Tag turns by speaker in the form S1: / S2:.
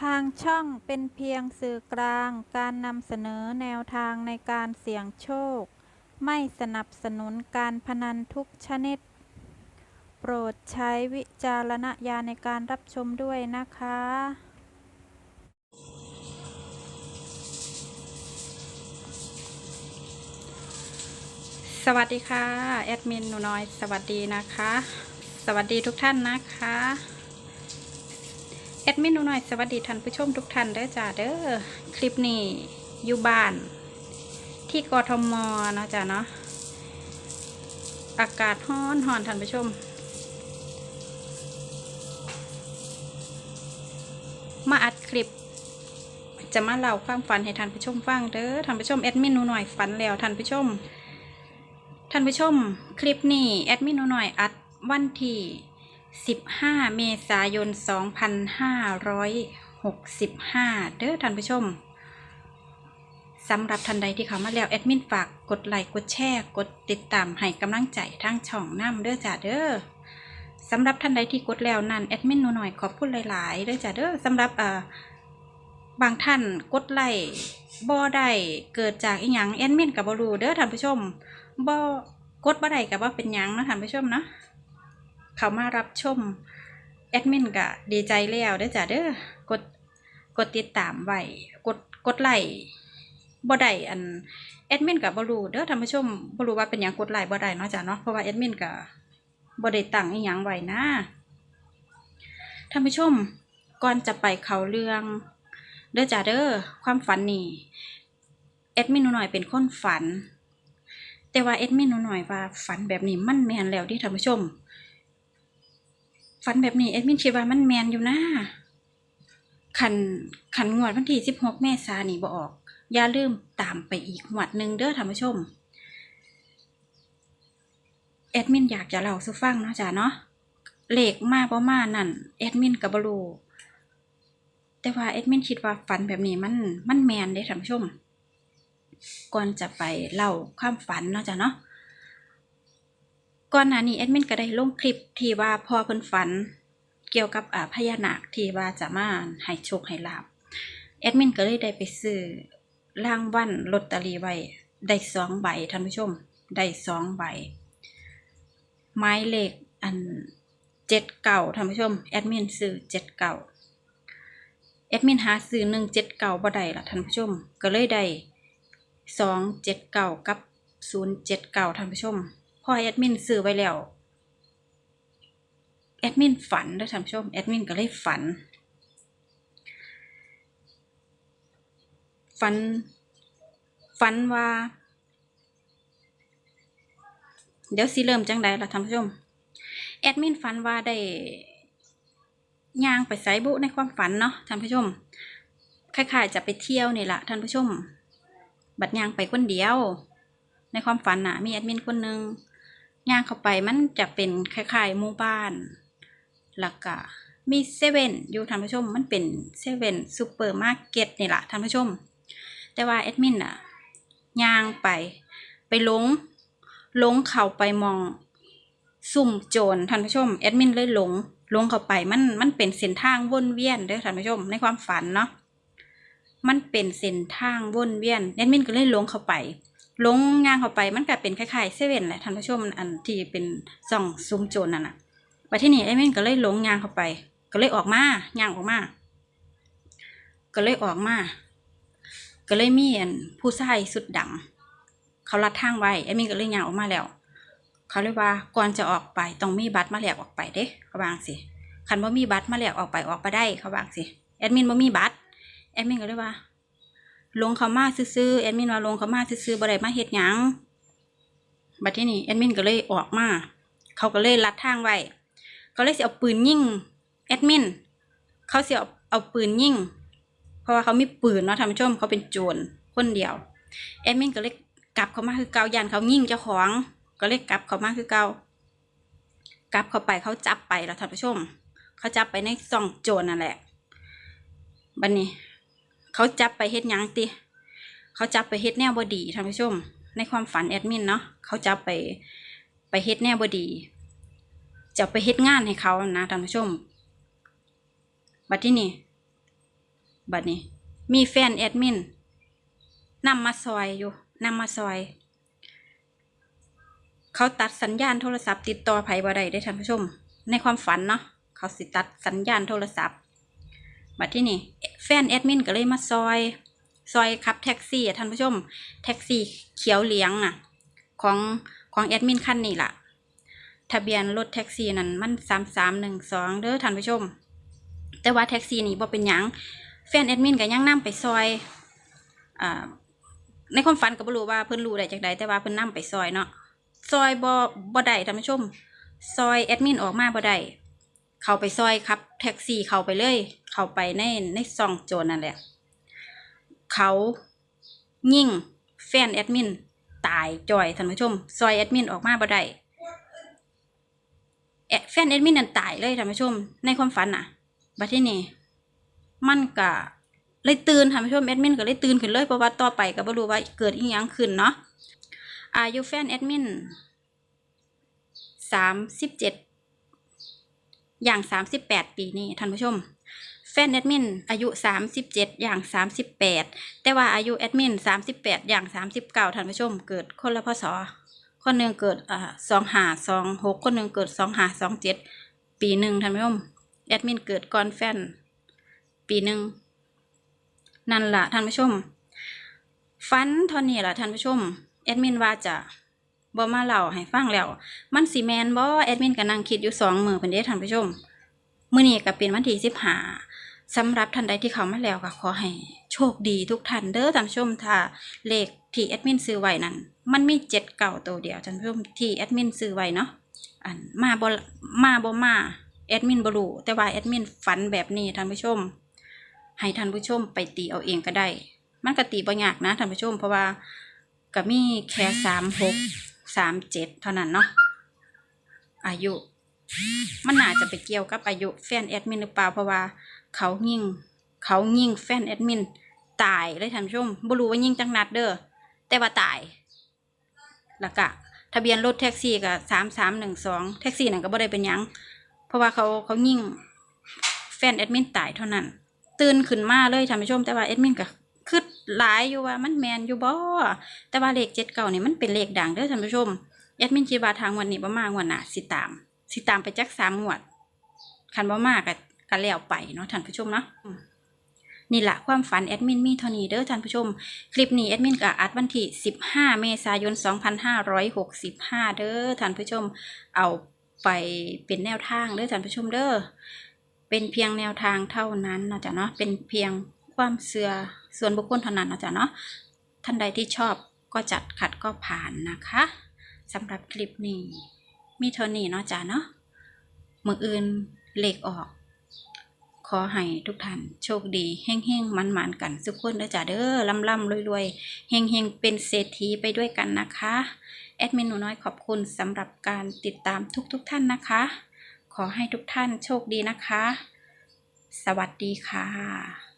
S1: ทางช่องเป็นเพียงสื่อกลางการนำเสนอแนวทางในการเสี่ยงโชค ไม่สนับสนุนการพนันทุกชนิด โปรดใช้วิจารณญาณในการรับชมด้วยนะคะ
S2: สวัสดีค่ะ แอดมินหนูน้อย สวัสดีนะคะ สวัสดีทุกท่านนะคะ แอดมินหนูน้อยสวัสดีท่านผู้ชมทุกท่านเด้อจ้าเด้อคลิปนี้อยู่บ้าน ที่กทมเนาะจ้าเนาะอากาศร้อนหอนท่านผู้ชม มาอัดคลิป จะมาเล่าความฝันให้ท่านผู้ชมฟังเด้อท่านผู้ชมแอดมินหนูหน่อยฝันแล้วท่านผู้ชมท่านผู้ชม คลิปนี้แอดมินหนูหน่อยอัดวันที่ 15 เมษายน 2565 เด้อท่านผู้ชมสำหรับท่านใดที่เข้ามาแล้ว แอดมินฝากกดไลค์กดแชร์ กดติดตามให้กำลังใจทางช่องน้ำเด้อจ้าเด้อสำหรับท่านใดที่กดแล้วนั่นแอดมินหนูหน่อยขอบคุณหลายๆเด้อจ้าเด้อสำหรับเอ่อบางท่านกดไลค์บ่ได้เกิดจากอีหยังแอดมินกับบรูเด้อท่านผู้ชมบ่กดบ่ได้กับว่าเป็นหยังนะท่านผู้ชมเนาะ เขามารับชมแอดมินก็ดีใจแล้วเด้อจ้ะเด้อกดกดติดตามไว้กดกดไลค์บ่ได้อันแอดมินก็บ่รู้เด้อท่านผู้ชมบรูว่าเป็นหยังกดไลค์บ่ได้เนาะจ้ะเนาะเพราะว่าแอดมินก็บ่ได้ตั้งอีหยังไว้นะท่านผู้ชมก่อนจะไปเขาเรื่อง เด้อจ้ะเด้อความฝันนี่แอดมินหนูหน่อยเป็นคนฝัน แต่ว่าเอ็ดมินหนูหน่อยว่าฝันแบบนี้มันแมนแล้วที่ท่านผู้ชม ฝันแบบนี้เอ็ดมินคิดว่ามันแมนอยู่นะขันขันงวดวันที่สิบหกเมษายนนี่บออก อย่าลืมตามไปอีกงวดหนึ่งเด้อท่านผู้ชมเอดมินอยากจะเล่าสู่ฟังเนาะจ้ะเนาะเลขมาประมาณนั่นเอดมินกับบรูแต่ว่าเอดมินคิดว่าฝันแบบนี้มันมันแมนเด้ท่านผู้ชมก่อนจะไปเล่าความฝันเนาะจ้ะเนาะ ก่อนหน้านี้แอดมินก็ได้ลงคลิปที่ว่าพอเพิ่นฝัน เกี่ยวกับอ่าพญานาคที่ว่าจะมาให้โชคให้ลาบแอดมินก็เลยได้ไปซื้อรางวัลลอตเตอรี่ไว้ได้สองใบท่านผู้ชมได้สองใบไม้เลขอันเจ็ดเก่าท่านผู้ชมแอดมินซื้อเจ็ดเก่าแอดมินหาซื้อหนึ่งเจ็ดเก่าบ่ได้ละท่านผู้ชม ก็เลยได้สองเจ็ดเก้ากับศูนย์เจ็ดเก้าท่านผู้ชม พอแอดมินซื้อไว้แล้วแอดมินฝันด้วยท่านผู้ชมแอดมินก็เลยฝัน ฝัน ฝันว่า เดี๋ยวสิเริ่มจังใดล่ะท่านผู้ชมแอดมินฝันว่าได้ย่างไปไซบุในความฝันเนาะท่านผู้ชมคล้ายๆจะไปเที่ยวนี่แหละท่านผู้ชม บัดย่างไปคนเดียว ในความฝันน่ะ มีแอดมินคนหนึ่ง ย่างเข้าไปมันจะเป็นคล้ายๆหมู่บ้านแล้วก็มีเซเว่นอยู่ท่านผู้ชมมันเป็นเซเว่นซูเปอร์มาร์เก็ตนี่แหละท่านผู้ชม แต่ว่าแอดมินน่ะย่างไปไปลงลงเข้าไปมองซุ่มโจรท่านผู้ชมแอดมินเลยหลงหลงเข้าไปมันมันเป็นเส้นทางวนเวียนเด้อท่านผู้ชมในความฝันเนาะมันเป็นเส้นทางวนเวียนแอดมินก็เลยลงเข้าไป ลงย่างเข้าไปมันก็เป็นคล้ายๆเซเว่นแหละท่านผู้ชมอันที่เป็นส่องซุ้มโจรนั่นน่ะไปที่นี่แอดมินก็เลยลงย่างเข้าไป ก็เลยออกมาย่างออกมา ก็เลยออกมา ก็เลยมีอันผู้ชายสุดดำเขาลัดทางไว้แอดมินก็เลยย่างออกมาแล้ว เขาเลยว่าก่อนจะออกไปต้องมีบัตรมาแลกออกไปเด้เขาวางสิคันว่ามีบัตรมาแลกออกไปออกไปได้เขาวางสิแอดมินบ่ามีบัตรแอดมินก็เลยว่า ลงเขามาซื้อๆแอดมินว่าลงเขามาซื้อๆบ่ได้มาเฮ็ดหยังบัดที่นี่แอดมินก็เลยออกมา เขาก็เลยลัดทางไว้เขาเลยสิเอาปืนยิงแอดมินเขาเสิเอาเอาปืนยิงเพราะว่าเขามีปืนเนาะท่านผู้ชมเขาเป็นโจรคนเดียวแอดมินก็เลยกลับเขามาคือเกายันเขายิงเจ้าของ ก็เลยกลับเขามาคือเกากลับเขาไปเขาจับไปแล้วท่านผู้ชม เขาจับไปในซองโจรนั่นแหละบัดนนี้ เขาจับไปเฮ็ดยังติเขาจับไปเฮ็ดแนวบดีท่านผู้ชม ในความฝันแอดมินเนาะเขาจับไปไปเฮ็ดแนวบดีจะไปเฮ็ดงานให้เขานะท่านผู้ชม บัดที่นี่ บัดนี้ มีแฟนแอดมินนำมาซอยอยู่นำมาซอย เขาตัดสัญญาณโทรศัพท์ติดต่อไผบ่ได้ได้ท่านผู้ชม ในความฝันเนาะเขาสิตัดสัญญาณโทรศัพท์ บัดที่นี่แฟนแอดมินก็เลยมาซอย ซอยขับแท็กซี่อะท่านผู้ชม แท็กซี่เขียวเหลียงน่ะ ของของแอดมินคันนี้ล่ะ ทะเบียนรถแท็กซี่นั่นมันสามสามหนึ่งสองเด้อท่านผู้ชม แต่ว่าแท็กซี่นี่บ่เป็นหยังแฟนแอดมินก็ยังนํไปซอยอ่าในความฝันก็บ่รู้ว่าเพิ่นรู้ได้จากใดแต่ว่าเพิ่นนํไปซอยเนาะซอยบ่บ่ได้ท่านผู้ชม ซอยแอดมินออกมาบ่ได้เข้าไปซอยครับ แท็กซี่เข้าไปเลย เข้าไปในในซองโจรนั่นแหละ เขายิ่งแฟนแอดมินตายจอยท่านผู้ชม ซอยแอดมินออกมาบ่ได้แอดแฟนแอดมินนั่นตายเลยท่านผู้ชม ในความฝันน่ะบัดที่นี่มันก็เลยตื่นท่านผู้ชมแอดมินก็เลยตื่นขึ้นเลยเพราะว่าต่อไปก็บ่รู้ว่าเกิดอีหยังขึ้นเนาะอายุแฟนแอดมินสามสิบเจ็ดอย่างสามสิบแปดปีนี่ท่านผู้ชม แฟนแอดมินอายุสามสิบเจ็ดอย่างสามสิบแปดแต่ว่าอายุแอดมินสามสิบแปดอย่างสามสิบเก้าท่านผู้ชม เกิดคนละพศคนหนึ่งเกิดอ่าสองหาสองหกคนหนึ่งเกิดสองหาสองเจ็ดปีหนึ่งท่านผู้ชมแอดมินเกิดก่อนแฟน ปีหนึ่งนั่นละท่านผู้ชมฟันเท่านี้ล่ะท่านผู้ชมแอดมินว่าจะบ่มาเล่าให้ฟังแล้ว มันสีแมนบ่แอดมินก็นั่งคิดอยู่สองมือเพิ่นเด้ท่านผู้ชมมื้อนี้ก็เป็นวันที่สิบห้า สำหรับท่านใดที่เขามาแล้วก็ขอให้โชคดีทุกท่านเด้อท่านผู้ชมถ้าเลขที่แอดมินซื้อไว้นั้น มันมีเจ็ดเก่าตัวเดียวท่านผู้ชมที่แอดมินซื้อไว้เนาะอันมาบมาบมาแอดมินบรูแต่ว่าแอดมินฝันแบบนี้ท่านผู้ชม ให้ท่านผู้ชมไปตีเอาเองก็ได้ มันก็ตีบ่ยากนะท่านผู้ชม เพราะว่าก็มีแค่สามหกสามเจ็ดเท่านั้นเนาะอายุ มันน่าจะไปเกี่ยวกับอายุแฟนแอดมินหรือเปล่าเพราะว่าเขายิงเขายิงแฟนแอดมินตายเลยท่านผู้ชมบ่รู้ว่ายิงจังนัดเด้อแต่ว่าตายแล้วก็ทะเบียนรถแท็กซี่ก็สามสามหนึ่งสองแท็กซี่นั่นก็บ่ได้เป็นยัง เพราะว่าเขาเขายิงแฟนแอดมินตายเท่านั้น ตื่นขึ้นมาเลยท่านผู้ชม แต่ว่าแอดมินก็คืดหลายอยู่ว่ามันแมนอยู่บ่แต่ว่าเลขเจ็ดเก่านี่มันเป็นเลขดังเด้อท่านผู้ชมแอดมินคิดว่าทางวันนี้บ่มางวันหน้าสิตาม สิตามไปจักสามงวด คันบ่มากก็ก็แล้วไปเนาะท่านผู้ชมเนาะอืมนี่แหละความฝันแอดมินมีเท่านี้เด้อท่านผู้ชม คลิปนี้แอดมินก็อัดวันที่ 15 เมษายน 2565 เด้อท่านผู้ชม เอาไปเป็นแนวทางเด้อท่านผู้ชมเด้อ เป็นเพียงแนวทางเท่านั้นเนาะจ้ะเนาะ เป็นเพียงความเสื่อส่วนบุคคลเท่านั้นเนาะจ้ะเนาะ ท่านใดที่ชอบก็จัดขัดก็ผ่านนะคะสำหรับคลิปนี้ มีเท่านี้เนาะจ้ะเนาะมืออื่นเลขออก ขอให้ทุกท่านโชคดีเฮ่งเฮ่งมันมันๆกันทุกคนเด้อจ้ะเด้อล่ำล่ำรวยรวยๆเฮ่งเฮ่งเป็นเศรษฐีไปด้วยกันนะคะแอดมินหนูน้อยขอบคุณสำหรับการติดตามทุกๆทท่านนะคะ ขอให้ทุกท่านโชคดีนะคะ สวัสดีค่ะ